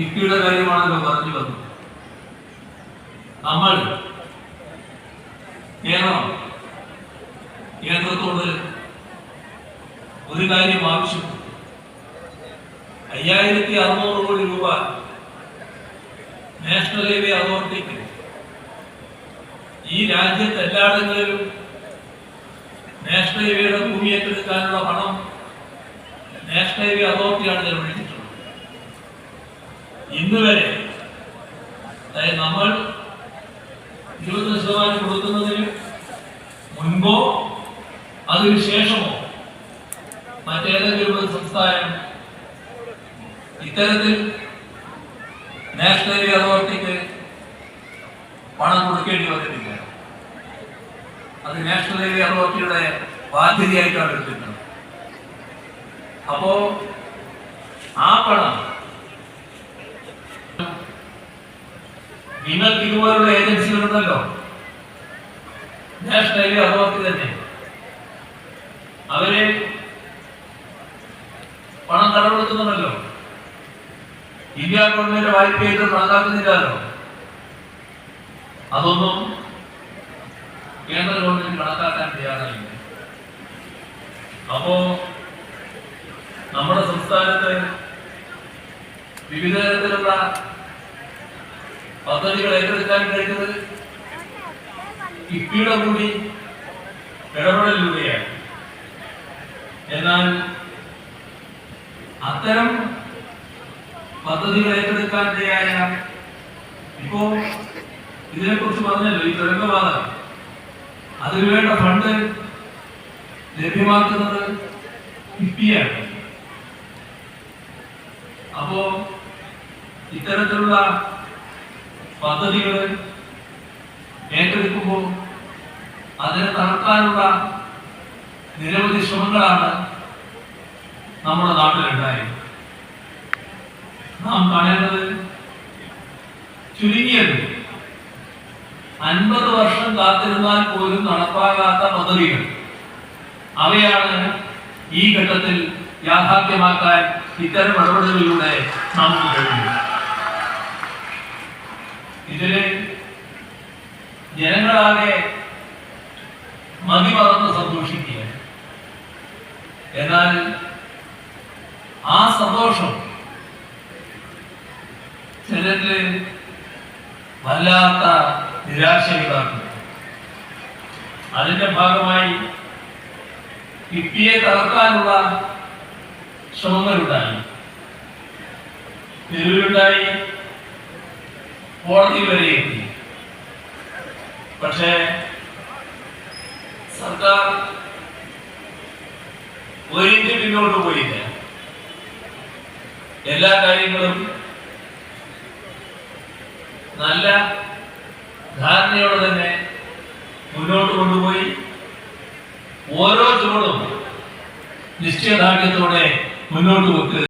ഇഫ്തിയുടെ കാര്യമാണല്ലോ പറഞ്ഞു വന്നു നമ്മൾ കേരളം കേന്ദ്രത്തോട് ഒരു കാര്യം ആവശ്യപ്പെട്ടു. അയ്യായിരത്തി അറുന്നൂറ് കോടി രൂപ നാഷണൽ ഹൈവേ അതോറിറ്റിക്ക് ഈ രാജ്യത്ത് എല്ലായിടങ്ങളിലും നാഷണൽ ഹൈവേയുടെ ഭൂമി ഏറ്റെടുക്കാനുള്ള പണം നാഷണൽ ഹൈവേ അതോറിറ്റിയാണ് ചെലവഴിച്ചിട്ടുള്ളത് ഇന്ന് വരെ അതായത് നമ്മൾ ഇരുപത്തി ശതമാനം കൊടുക്കുന്നതിന് മുൻപോ അതിനു ശേഷമോ? മറ്റേതെങ്കിലും സംസ്ഥാനം? ഇത്തരത്തിൽ നാഷണൽ അതോറിറ്റിക്ക് പണം കൊടുക്കേണ്ടി വന്നിട്ടില്ല. അത് നാഷണൽ ഹൈവേ അതോറിറ്റിയുടെ ബാധ്യതയായിട്ടാണ് എടുത്തിട്ടുള്ളത്. അപ്പോ ആ പണം നിങ്ങൾക്ക് ഇതുപോലുള്ള ഏജൻസികളുണ്ടല്ലോ നാഷണൽ ഹൈവേ അതോറിറ്റി തന്നെ. അവർ പണം കടമെടുക്കുന്നുണ്ടല്ലോ ഇന്ത്യ ഗവൺമെന്റ് വായ്പയായിട്ട് കണക്കാക്കുന്നില്ലല്ലോ. അതൊന്നും കേന്ദ്ര ഗവൺമെന്റ് കണക്കാക്കാൻ തയ്യാറായില്ല അപ്പോ നമ്മുടെ സംസ്ഥാനത്ത് വിവിധ തരത്തിലുള്ള പദ്ധതികൾ ഏറ്റെടുക്കാൻ കഴിഞ്ഞത് കിഫ്ബിയുടെ കൂടി ഇടപെടലിലൂടെയാണ് എന്നാൽ അത്തരം പദ്ധതികൾ ഏറ്റെടുക്കാൻ ഇടയായ ഇപ്പോ ഇതിനെക്കുറിച്ച് പറഞ്ഞല്ലോ ഈ തുരങ്കപാത അതിനുവേണ്ട ഫണ്ട് ലഭ്യമാക്കുന്നത് കിഫ്ബിയാണ് അപ്പോ ഇത്തരത്തിലുള്ള പദ്ധതികൾ ഏറ്റെടുക്കുമ്പോൾ അതിനെ തളർത്താനുള്ള നിരവധി ശ്രമങ്ങളാണ് നമ്മുടെ നാട്ടിലുണ്ടായത്. നാം കാണേണ്ടത് ചുരുങ്ങിയത് അൻപത് വർഷം കാത്തിരുന്നാൽ പോലും നടപ്പാകാത്ത പദ്ധതികൾ. അവയാണ് ഈ ഘട്ടത്തിൽ യാഥാർത്ഥ്യമാക്കാൻ ഇത്തരം ഇടപെടലുകളിലൂടെ നാം കഴിയും ഇതിൽ ജനങ്ങളാകെ മതിമറന്ന് സന്തോഷിക്കുക എന്നാൽ ആ സന്തോഷം ചിലരിൽ വല്ലാത്ത നിരാശയുണ്ടാക്കുന്നു അതിന്റെ ഭാഗമായി കിപ്പിയെ തകർക്കാനുള്ള ശ്രമങ്ങളുണ്ടായി. തെരുവിലുണ്ടായി കോടതി വരെ എത്തി. പക്ഷേ സർക്കാർ ഒരിഞ്ച് പിന്നോട്ട് പോയില്ല. എല്ലാ കാര്യങ്ങളും നല്ല ധാരണയോടെ തന്നെ മുന്നോട്ട് കൊണ്ടുപോയി. ഓരോ ചുവടും നിശ്ചയദാർഢ്യത്തോടെ മുന്നോട്ട് വെക്കുക